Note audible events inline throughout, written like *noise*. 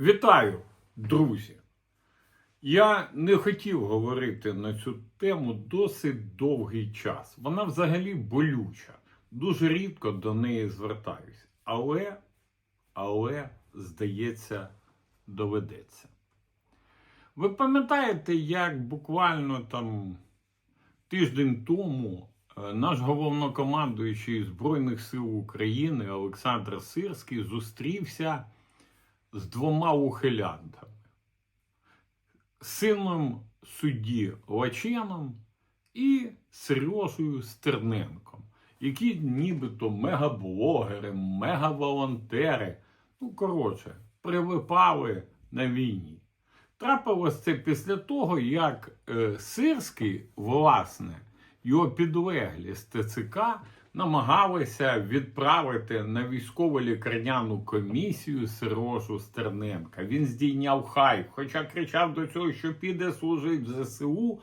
Вітаю, друзі! Я не хотів говорити на цю тему досить довгий час. Вона взагалі болюча. Дуже рідко до неї звертаюсь. Але, але, здається, доведеться. Ви пам'ятаєте, як буквально там тиждень тому е, наш головнокомандуючий Збройних сил України Олександр Сирський зустрівся з двома ухилянтами, сином судді Лаченом і Сережею Стерненком, які нібито мегаблогери, мегаволонтери, ну, коротше, прилипали на війні. Трапилось це після того, як е, Сирський, власне, його підлеглі з ТЦК намагалися відправити на військово лікарняну комісію Сирожу Стерненка. Він здійняв хай, хоча кричав до цього, що піде служити в ЗСУ.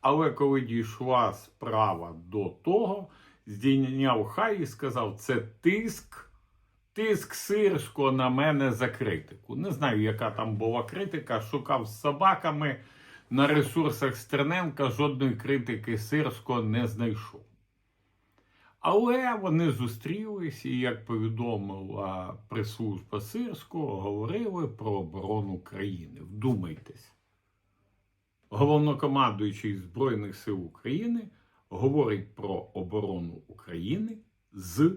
Але коли дійшла справа до того, здійняв хай і сказав: це тиск, тиск Сирського на мене за критику. Не знаю, яка там була критика. Шукав з собаками на ресурсах Стерненка, жодної критики Сирського не знайшов. Але вони зустрілись і, як повідомила прес-служба Сирського, говорили про оборону країни. Вдумайтесь. Головнокомандуючий Збройних сил України говорить про оборону України з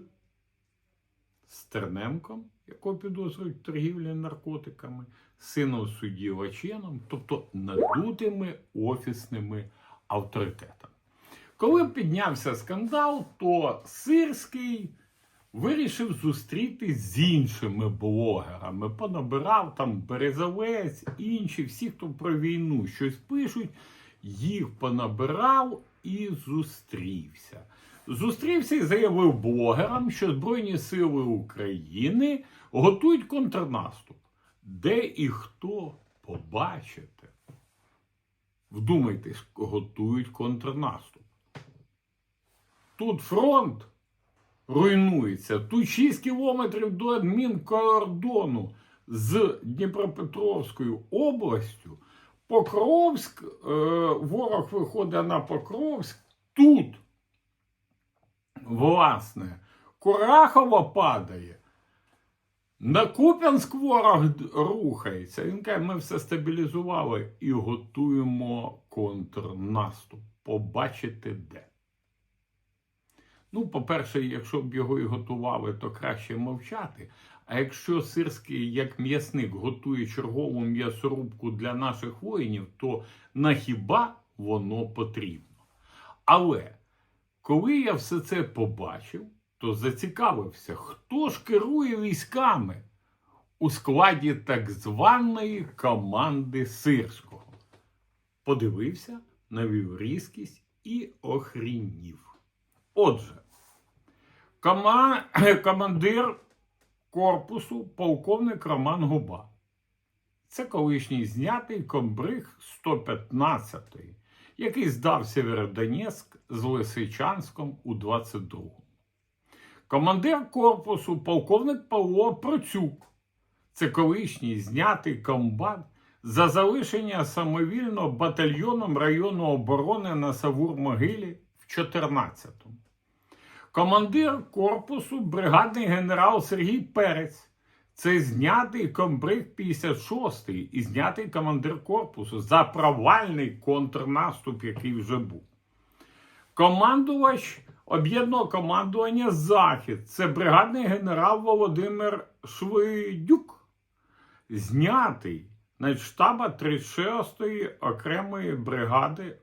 Стерненком, якого підозрюють торгівлі наркотиками, сином судді Лаченом, тобто надутими офісними авторитетами. Коли піднявся скандал, то Сирський вирішив зустрітись з іншими блогерами. Понабирав там Березовець, інші, всі, хто про війну щось пишуть, їх понабирав і зустрівся. Зустрівся і заявив блогерам, що Збройні Сили України готують контрнаступ. Де і хто побачите? Вдумайтесь, готують контрнаступ. Тут фронт руйнується. Тут 6 кілометрів до адмінкордону з Дніпропетровською областю. Покровськ, е, ворог виходить на Покровськ. Тут, власне, Курахова падає. На Куп'янськ ворог рухається. Він каже, ми все стабілізували і готуємо контрнаступ. Побачите де. Ну, по-перше, якщо б його і готували, то краще мовчати. А якщо сирський як м'ясник готує чергову м'ясорубку для наших воїнів, то на хіба воно потрібно? Але коли я все це побачив, то зацікавився, хто ж керує військами у складі так званої команди Сирського. Подивився, навів різкість і охрінів. Отже, кома... *clears throat* командир корпусу полковник Роман Губа. Це колишній знятий комбриг 115-ї, який здав Сєвєродонецьк з Лисичанськом у 22-му. Командир корпусу полковник Павло Процюк. Це колишній знятий комбат за залишення самовільно батальйоном району оборони на Савур-Могилі в 14-му. Командир корпусу бригадний генерал Сергій Перець. Це знятий комбриг 56-й і знятий командир корпусу за провальний контрнаступ, який вже був. Командувач об'єднаного командування Захід. Це бригадний генерал Володимир Швидюк, знятий на штаба 36-ї окремої бригади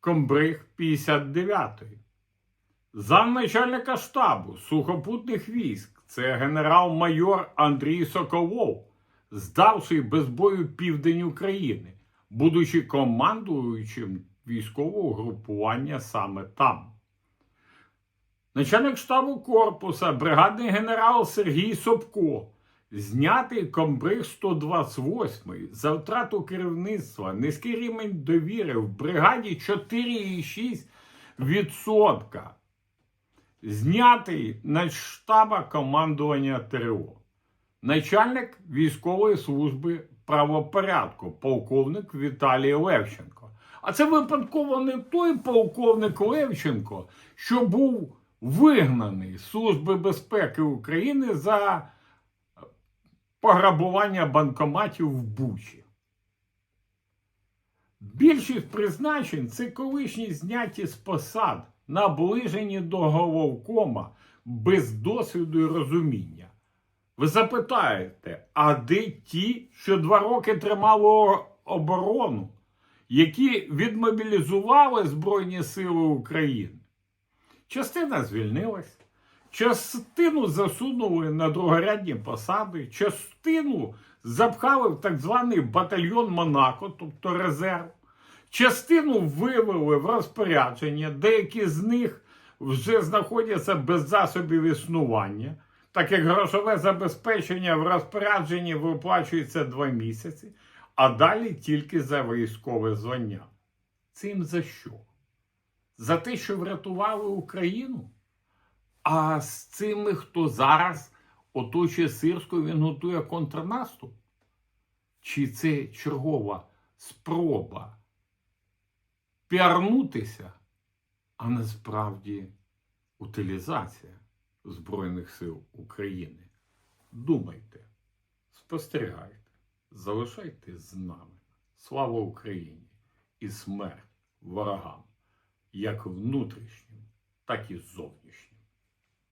Комбриг 59-ї. Замначальника штабу сухопутних військ це генерал-майор Андрій Соколов, здавший без бою південь України, будучи командуючим військового групування саме там. Начальник штабу корпуса, бригадний генерал Сергій Собко, знятий комбриг 128 за втрату керівництва, низький рівень довіри в бригаді 4,6%. Знятий на штаба командування ТРО. начальник військової служби правопорядку, полковник Віталій Левченко. А це випадково не той полковник Левченко, що був вигнаний з Служби безпеки України за пограбування банкоматів в Бучі. Більшість призначень це колишні зняті з посад, наближені до головкома без досвіду і розуміння. Ви запитаєте, а де ті, що два роки тримали оборону, які відмобілізували Збройні Сили України? Частина звільнилась, частину засунули на другорядні посади, частину запхали в так званий батальйон Монако, тобто резерв. Частину вивели в розпорядження, деякі з них вже знаходяться без засобів існування, так як грошове забезпечення в розпорядженні виплачується два місяці, а далі тільки за військове звання. Цим за що? За те, що врятували Україну? А з цими, хто зараз оточує Сирську, він готує контрнаступ? Чи це чергова спроба піарнутися, а насправді утилізація Збройних сил України? Думайте, спостерігайте, залишайте з нами. Слава Україні і смерть ворогам, як внутрішнім, так і зовнішнім.